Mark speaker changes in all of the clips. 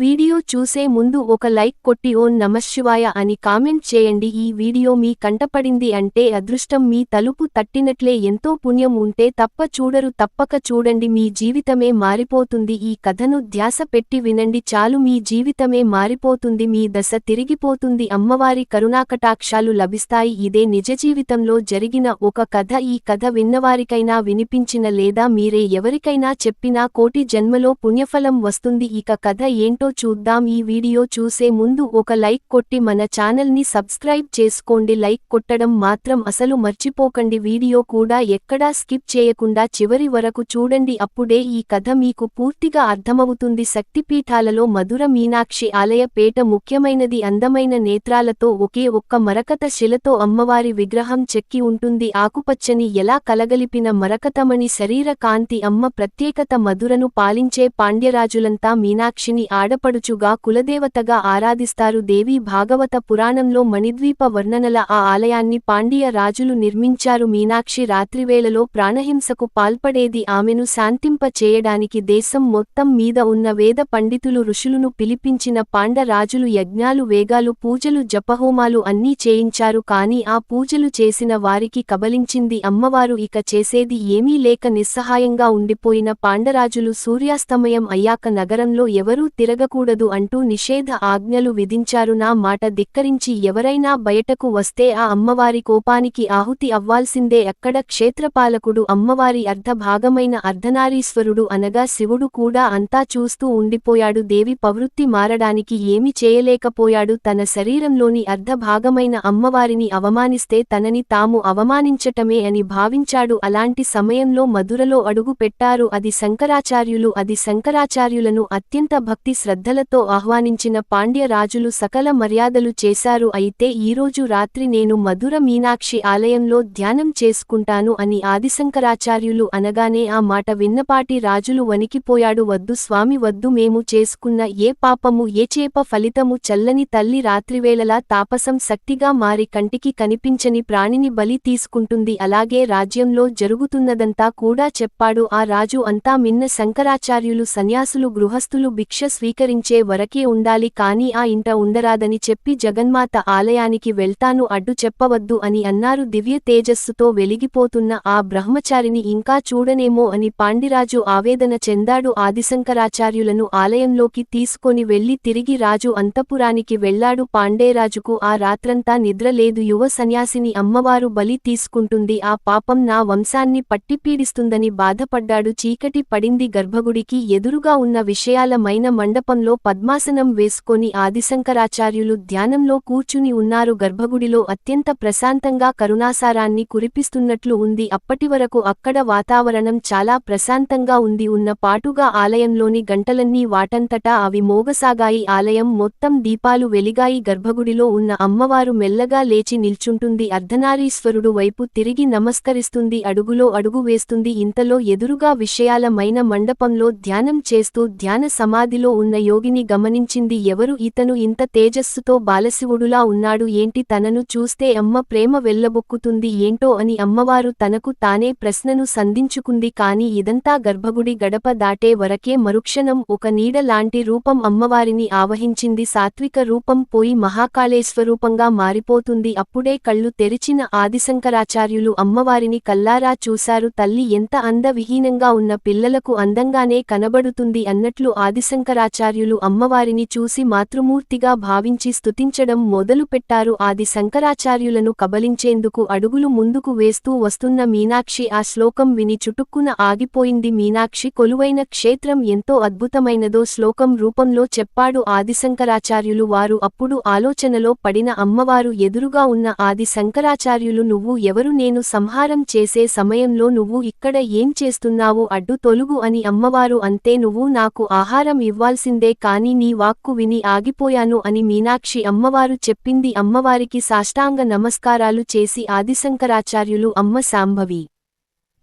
Speaker 1: Video చూసే ముందు ఒక లైక్ కొట్టి ఓన్ నమశివాయ అని కామెంట్ చేయండి. ఈ వీడియో మీ కంటపడింది అంటే అదృష్టం. మీ తలుపు తట్టినట్లే ఎంతో పుణ్యం ఉంటే తప్ప చూడరు. తప్పక చూడండి. మీ జీవితమే మారిపోతుంది. ఈ కథను ధ్యాస పెట్టి వినండి. చాలు మీ జీవితమే మారిపోతుంది. మీ దశ తిరిగిపోతుంది. అమ్మవారి కరుణాకటాక్షాలు లభిస్తాయి. ఇదే నిజ జీవితంలో జరిగిన ఒక కథ. ఈ కథ విన్నవారికైనా వినిపించిన లేదా మీరే ఎవరికైనా చెప్పినా కోటి జన్మలో పుణ్యఫలం వస్తుంది. ఇక కథ ఏంటో చూద్దాం. ఈ వీడియో చూసే ముందు ఒక లైక్ కొట్టి మన ఛానల్ని సబ్స్క్రైబ్ చేసుకోండి. లైక్ కొట్టడం మాత్రం అసలు మర్చిపోకండి. వీడియో కూడా ఎక్కడా స్కిప్ చేయకుండా చివరి వరకు చూడండి. అప్పుడే ఈ కథ మీకు పూర్తిగా అర్థమవుతుంది. శక్తిపీఠాలలో మధుర మీనాక్షి ఆలయ పేట ముఖ్యమైనది. అందమైన నేత్రాలతో ఒకే ఒక్క మరకత శిలతో అమ్మవారి విగ్రహం చెక్కి ఉంటుంది. ఆకుపచ్చని ఎలా కలగలిపిన మరకతమణి శరీర కాంతి అమ్మ ప్రత్యేకత మధురను పాలించే పాండ్యరాజులంతా మీనాక్షిని ఆడ ఆడపడుచుగా కులదేవతగా ఆరాధిస్తారు. దేవి భాగవత పురాణంలో మణిద్వీప వర్ణనల ఆ ఆలయాన్ని పాండియ రాజులు నిర్మించారు. మీనాక్షి రాత్రివేళలో ప్రాణహింసకు పాల్పడేది ఆమెను శాంతింప చేయడానికి దేశం మొత్తం మీద ఉన్న వేద పండితులు ఋషులును పిలిపించిన పాండరాజులు యజ్ఞాలు వేగాలు పూజలు జపహోమాలు అన్నీ చేయించారు. కాని ఆ పూజలు చేసిన వారికి కబలించింది అమ్మవారు. ఇక చేసేది ఏమీ లేక నిస్సహాయంగా ఉండిపోయిన పాండరాజులు సూర్యాస్తమయం అయ్యాక నగరంలో ఎవరూ తిరగ ఉండకూడదు అంటూ నిషేధ ఆజ్ఞలు విధించారు. నా మాట ధిక్కరించి ఎవరైనా బయటకు వస్తే ఆ అమ్మవారి కోపానికి ఆహుతి అవ్వాల్సిందే. అక్కడ క్షేత్రపాలకుడు అమ్మవారి అర్ధభాగమైన అర్ధనారీశ్వరుడు అనగా శివుడు కూడా అంతా చూస్తూ ఉండిపోయాడు. దేవి పవృత్తి మారడానికి ఏమి చేయలేకపోయాడు. తన శరీరంలోని అర్ధభాగమైన అమ్మవారిని అవమానిస్తే తనని తాము అవమానించటమే అని భావించాడు. అలాంటి సమయంలో మధురలో అడుగు పెట్టారు అది శంకరాచార్యులు. అది శంకరాచార్యులను అత్యంత భక్తి శ్రద్ధ శ్రద్ధలతో ఆహ్వానించిన పాండ్య రాజులు సకల మర్యాదలు చేశారు. అయితే ఈరోజు రాత్రి నేను మధుర మీనాక్షి ఆలయంలో ధ్యానం చేసుకుంటాను అని ఆదిశంకరాచార్యులు అనగానే ఆ మాట విన్నపాటి రాజులు వణికిపోయాడు. వద్దు స్వామి వద్దు మేము చేసుకున్న ఏ పాపము ఏ చేప ఫలితము చల్లని తల్లి రాత్రివేళలా తాపసం శక్తిగా మారి కంటికి కనిపించని ప్రాణిని బలి తీసుకుంటుంది. అలాగే రాజ్యంలో జరుగుతున్నదంతా కూడా చెప్పాడు. ఆ రాజు అంతా మిన్న శంకరాచార్యులు సన్యాసులు గృహస్థులు భిక్ష స్వీకరించే వరకే ఉండాలి కాని ఆ ఇంట ఉండరాదని చెప్పి జగన్మాత ఆలయానికి వెళ్తాను అడ్డు చెప్పవద్దు అని అన్నారు దివ్య తేజస్సుతో వెలిగిపోతున్న ఆ బ్రహ్మచారిని ఇంకా చూడనేమో అని పాండిరాజు ఆవేదన చెందాడు ఆదిశంకరాచార్యులను ఆలయంలోకి తీసుకొని వెళ్ళి తిరిగి రాజు అంతపురానికి వెళ్ళాడు పాండేరాజుకు ఆ రాత్రంతా నిద్ర లేదు యువ సన్యాసిని అమ్మవారు బలి తీసుకుంటుంది ఆ పాపం నా వంశాన్ని పట్టిపీడిస్తుందని బాధపడ్డాడు చీకటి పడింది గర్భగుడికి ఎదురుగా ఉన్న విషయాలమైన మండపంలో పద్మాసనం వేసుకొని ఆదిశంకరాచార్యులు ధ్యానంలో కూర్చుని ఉన్నారు. గర్భగుడిలో అత్యంత ప్రశాంతంగా కరుణాసారాన్ని కురిపిస్తున్నట్లు ఉంది. అప్పటివరకు అక్కడ వాతావరణం చాలా ప్రశాంతంగా ఉంది. ఉన్న పాటుగా ఆలయంలోని గంటలన్నీ వాటంతటా అవి మోగసాగాయి. ఆలయం మొత్తం దీపాలు వెలిగాయి. గర్భగుడిలో ఉన్న అమ్మవారు మెల్లగా లేచి నిల్చుంటుంది. అర్ధనారీశ్వరుడు వైపు తిరిగి నమస్కరిస్తుంది. అడుగులో అడుగు వేస్తుంది. ఇంతలో ఎదురుగా విషయాలమైన మండపంలో ధ్యానం చేస్తూ ధ్యాన సమాధిలో ఉన్న యోగిని గమనించింది ఎవరు? ఇతను ఇంత తేజస్సుతో బాలశివుడులా ఉన్నాడు. ఏంటి తనను చూస్తే అమ్మ ప్రేమ వెల్లబొక్కుతుంది? ఏంటో అని అమ్మవారు తనకు తానే ప్రశ్నను సంధించుకుంది. కాని ఇదంతా గర్భగుడి గడప దాటే వరకే మరుక్షణం ఒక నీడ లాంటి రూపం అమ్మవారిని ఆవహించింది. సాత్విక రూపం పోయి మహాకాళేశ్వరూపంగా మారిపోతుంది. అప్పుడే కళ్ళు తెరిచిన ఆదిశంకరాచార్యులు అమ్మవారిని కల్లారా చూశారు. తల్లి ఎంత అందవిహీనంగా ఉన్న పిల్లలకు అందంగానే కనబడుతుంది అన్నట్లు ఆదిశంకరాచార్యులు అమ్మవారిని చూసి మాతృమూర్తిగా భావించి స్తుతించడం మొదలుపెట్టారు. ఆది శంకరాచార్యులను కబలించేందుకు అడుగులు ముందుకు వేస్తూ వస్తున్న మీనాక్షి ఆ శ్లోకం విని చుటుక్కున ఆగిపోయింది. మీనాక్షి కొలువైన క్షేత్రం ఎంతో అద్భుతమైనదో శ్లోకం రూపంలో చెప్పాడు. ఆదిశంకరాచార్యులు వారు అప్పుడు ఆలోచనలో పడిన అమ్మవారు ఎదురుగా ఉన్న ఆది శంకరాచార్యులు నువ్వు ఎవరు? నేను సంహారం చేసే సమయంలో నువ్వు ఇక్కడ ఏం చేస్తున్నావు? అడ్డు తొలుగు అని అమ్మవారు అంతే. నువ్వు నాకు ఆహారం ఇవ్వాల్సింది కాని నీ వాక్కు విని ఆగిపోయాను అని మీనాక్షి అమ్మవారు చెప్పింది అమ్మవారికి సాష్టాంగ నమస్కారాలు చేసి ఆదిశంకరాచార్యులు అమ్మ శాంభవి.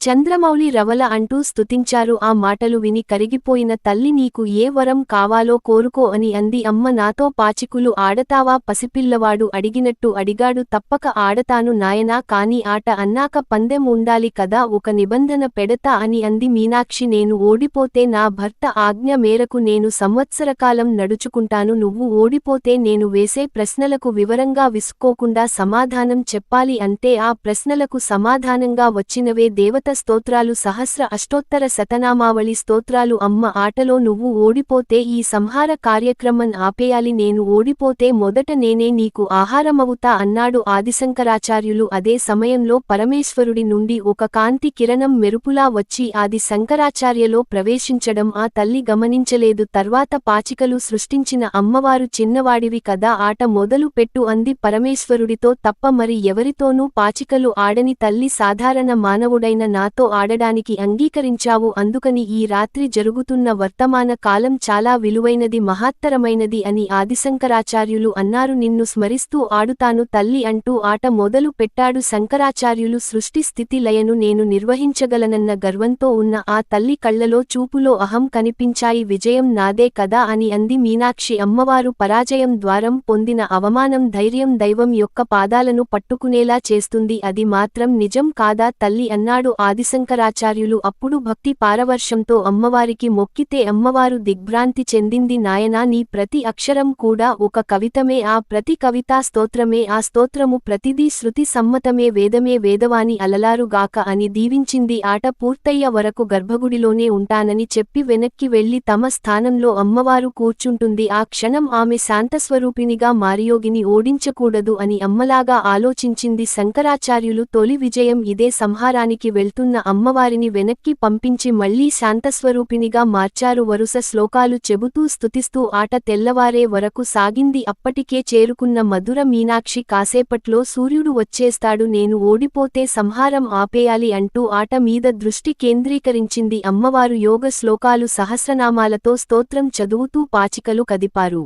Speaker 1: చంద్రమౌళి రవల అంటూ స్తుతించారు. ఆ మాటలు విని కరిగిపోయిన తల్లి నీకు ఏ వరం కావాలో కోరుకో అని అంది. అమ్మ నాతో పాచికులు ఆడతావా? పసిపిల్లవాడు అడిగినట్టు అడిగాడు. తప్పక ఆడతాను నాయనా కాని ఆట అన్నాక పందెం ఉండాలి కదా ఒక నిబంధన పెడతా అని అంది మీనాక్షి. నేను ఓడిపోతే నా భర్త ఆజ్ఞ మేరకు నేను సంవత్సరకాలం నడుచుకుంటాను. నువ్వు ఓడిపోతే నేను వేసే ప్రశ్నలకు వివరంగా విసుకోకుండా సమాధానం చెప్పాలి అంతే ఆ ప్రశ్నలకు సమాధానంగా వచ్చినవే దేవత స్తోత్రాలు సహస్ర అష్టోత్తర శతనామావళి స్తోత్రాలు. అమ్మ ఆటలో నువ్వు ఓడిపోతే ఈ సంహార కార్యక్రమం ఆపేయాలి. నేను ఓడిపోతే మొదట నేనే నీకు ఆహారమవుతా అన్నాడు ఆదిశంకరాచార్యులు. అదే సమయంలో పరమేశ్వరుడి నుండి ఒక కాంతి కిరణం మెరుపులా వచ్చి ఆది శంకరాచార్యలో ప్రవేశించడం ఆ తల్లి గమనించలేదు. తర్వాత పాచికలు సృష్టించిన అమ్మవారు చిన్నవాడివి కదా ఆట మొదలు పెట్టు అంది పరమేశ్వరుడితో తప్ప మరి ఎవరితోనూ పాచికలు ఆడని తల్లి సాధారణ మానవుడైన నా నాతో ఆడడానికి అంగీకరించావు. అందుకని ఈ రాత్రి జరుగుతున్న వర్తమాన కాలం చాలా విలువైనది మహత్తరమైనది అని ఆదిశంకరాచార్యులు అన్నారు. నిన్ను స్మరిస్తూ ఆడుతాను తల్లి అంటూ ఆట మొదలు పెట్టాడు శంకరాచార్యులు. సృష్టి స్థితి లయను నేను నిర్వహించగలనన్న గర్వంతో ఉన్న ఆ తల్లి కళ్ళలో చూపులో అహం కనిపించాయి. విజయం నాదే కదా అని అంది మీనాక్షి. అమ్మవారు పరాజయం ద్వారం పొందిన అవమానం ధైర్యం దైవం యొక్క పాదాలను పట్టుకునేలా చేస్తుంది. అది మాత్రం నిజం కాదా తల్లి అన్నాడు ఆదిశంకరాచార్యులు అప్పుడు భక్తి పారవర్షంతో అమ్మవారికి మొక్కితే అమ్మవారు దిగ్భ్రాంతి చెందింది. నాయనా నీ ప్రతి అక్షరం కూడా ఒక కవితమే. ఆ ప్రతి కవితా స్తోత్రమే. ఆ స్తోత్రము ప్రతిదీ శృతి సమ్మతమే. వేదమే వేదవాని అలలారుగాక అని దీవించింది. ఆట పూర్తయ్య వరకు గర్భగుడిలోనే ఉంటానని చెప్పి వెనక్కి వెళ్ళి తమ స్థానంలో అమ్మవారు కూర్చుంటుంది. ఆ క్షణం ఆమె శాంతస్వరూపినిగా మారియోగిని ఓడించకూడదు అని అమ్మలాగా ఆలోచించింది. శంకరాచార్యులు తొలి విజయం ఇదే. సంహారానికి వెళ్తున్న అమ్మవారిని వెనక్కి పంపించి మళ్ళీ శాంతస్వరూపినిగా మార్చారు వరుస శ్లోకాలు చెబుతూ స్తుతిస్తూ ఆట తెల్లవారే వరకు సాగింది. అప్పటికే చేరుకున్న మధుర మీనాక్షి కాసేపట్లో సూర్యుడు వచ్చేస్తాడు. నేను ఓడిపోతే సంహారం ఆపేయాలి అంటూ ఆట మీద దృష్టి కేంద్రీకరించింది. అమ్మవారు యోగ శ్లోకాలు సహస్రనామాలతో స్తోత్రం చదువుతూ పాచికలు కదిపారు.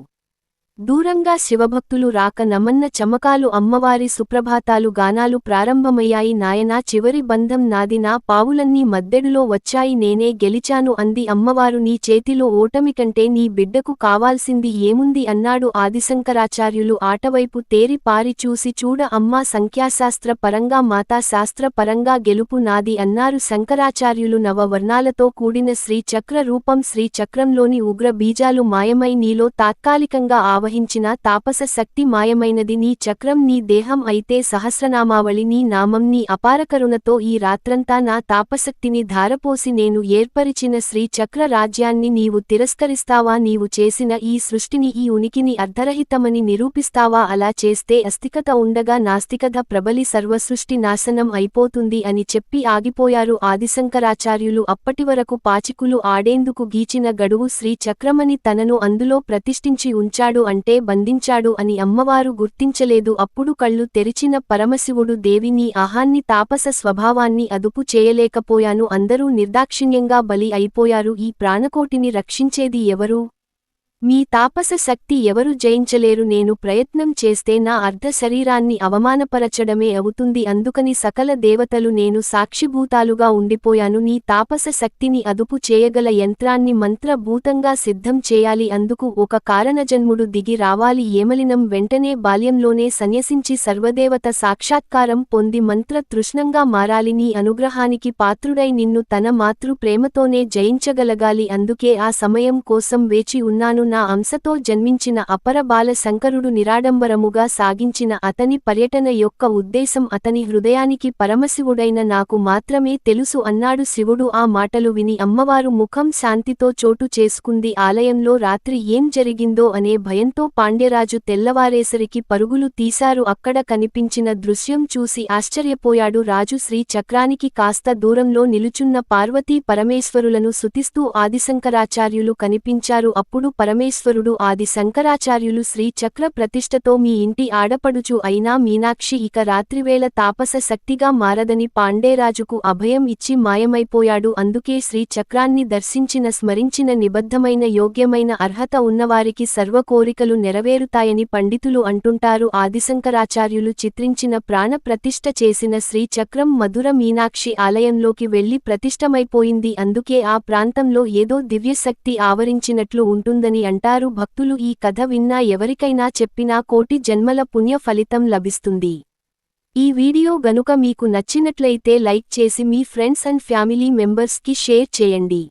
Speaker 1: దూరంగా శివభక్తులు రాక నమన్న చమకాలు అమ్మవారి సుప్రభాతాలు గానాలు ప్రారంభమయ్యాయి నాయనా చివరి బంధం నాది నా పావులన్నీ మద్దెడులో వచ్చాయి నేనే గెలిచాను అంది అమ్మవారు నీ చేతిలో ఓటమి కంటే నీ బిడ్డకు కావాల్సింది ఏముంది అన్నాడు ఆదిశంకరాచార్యులు ఆటవైపు తేరి పారి చూసి చూడ అమ్మా సంఖ్యాశాస్త్ర పరంగా మాతా శాస్త్ర పరంగా గెలుపు నాది అన్నారు శంకరాచార్యులు నవ వర్ణాలతో కూడిన శ్రీ చక్ర రూపం శ్రీ చక్రంలోని ఉగ్ర బీజాలు మాయమై నీలో తాత్కాలికంగా ఆవ వహించిన తాపస శక్తి మాయమైనది నీ చక్రం నీ దేహం అయితే సహస్రనామావళి నీ నామం నీ అపారకరుణతో ఈ రాత్రంతా నా తాపశక్తిని ధారపోసి నేను ఏర్పరిచిన శ్రీ చక్ర రాజ్యాన్ని నీవు తిరస్కరిస్తావా? నీవు చేసిన ఈ సృష్టిని ఈ ఉనికిని అర్ధరహితమని నిరూపిస్తావా? అలా చేస్తే అస్థికత ఉండగా నాస్తికత ప్రబలి సర్వసృష్టి నాశనం అయిపోతుంది అని చెప్పి ఆగిపోయారు ఆదిశంకరాచార్యులు. అప్పటివరకు పాచికులు ఆడేందుకు గీచిన గడువు శ్రీచక్రమని తనను అందులో ప్రతిష్ఠించి ఉంచాడు అంటే బంధించాడు అని అమ్మవారు గుర్తించలేదు. అప్పుడు కళ్ళు తెరిచిన పరమశివుడు దేవి నీ ఆహాన్ని తాపస స్వభావాన్ని అదుపు చేయలేకపోయాను. అందరూ నిర్దాక్షిణ్యంగా బలి అయిపోయారు. ఈ ప్రాణకోటిని రక్షించేది ఎవరు? మీ తాపస శక్తి ఎవరు జయించలేరు నేను ప్రయత్నం చేస్తే నా అర్ధ శరీరాన్ని అవమానపరచడమే అవుతుంది అందుకని సకల దేవతలు నేను సాక్షిభూతాలుగా ఉండిపోయాను. నీ తాపస శక్తిని అదుపు చేయగల యంత్రాన్ని మంత్రభూతంగా సిద్ధం చేయాలి. అందుకు ఒక కారణజన్ముడు దిగి రావాలి. ఏమలినం వెంటనే బాల్యంలోనే సన్యసించి సర్వదేవత సాక్షాత్కారం పొంది మంత్ర తృష్ణంగా మారాలి. నీ అనుగ్రహానికి పాత్రుడై నిన్ను తన మాతృ ప్రేమతోనే జయించగలగాలి. అందుకే ఆ సమయం కోసం వేచి ఉన్నాను. నా అంశతో జన్మించిన అపర బాల శంకరుడు నిరాడంబరముగా సాగించిన అతని పర్యటన యొక్క ఉద్దేశం అతని హృదయానికి పరమశివుడైన నాకు మాత్రమే తెలుసు అన్నాడు శివుడు. ఆ మాటలు విని అమ్మవారు ముఖం శాంతితో చోటు చేసుకుంది. ఆలయంలో రాత్రి ఏం జరిగిందో అనే భయంతో పాండ్యరాజు తెల్లవారేసరికి పరుగులు తీశారు. అక్కడ కనిపించిన దృశ్యం చూసి ఆశ్చర్యపోయాడు. రాజు శ్రీ చక్రానికి కాస్త దూరంలో నిలుచున్న పార్వతీ పరమేశ్వరులను సుతిస్తూ ఆదిశంకరాచార్యులు కనిపించారు. అప్పుడు పరమే పరమేశ్వరుడు ఆది శంకరాచార్యులు శ్రీ చక్ర ప్రతిష్టతో మీ ఇంటి ఆడపడుచు అయినా మీనాక్షి ఇక రాత్రివేళ తాపస శక్తిగా మారదని పాండేరాజుకు అభయం ఇచ్చి మాయమైపోయాడు. అందుకే శ్రీ చక్రాన్ని దర్శించిన స్మరించిన నిబద్ధమైన యోగ్యమైన అర్హత ఉన్నవారికి సర్వ కోరికలు నెరవేరుతాయని పండితులు అంటుంటారు. ఆదిశంకరాచార్యులు చిత్రించిన ప్రాణ ప్రతిష్ట చేసిన శ్రీ చక్రం మధుర మీనాక్షి ఆలయంలోకి వెళ్ళి ప్రతిష్టమైపోయింది. అందుకే ఆ ప్రాంతంలో ఏదో దివ్యశక్తి ఆవరించినట్లు ఉంటుందని అంటారు భక్తులు ఈ కథ విన్నా ఎవరికైనా చెప్పినా కోటి జన్మల పుణ్య ఫలితం లభిస్తుంది. ఈ వీడియో గనుక మీకు నచ్చినట్లయితే లైక్ చేసి మీ ఫ్రెండ్స్ అండ్ ఫ్యామిలీ మెంబర్స్కి షేర్ చేయండి.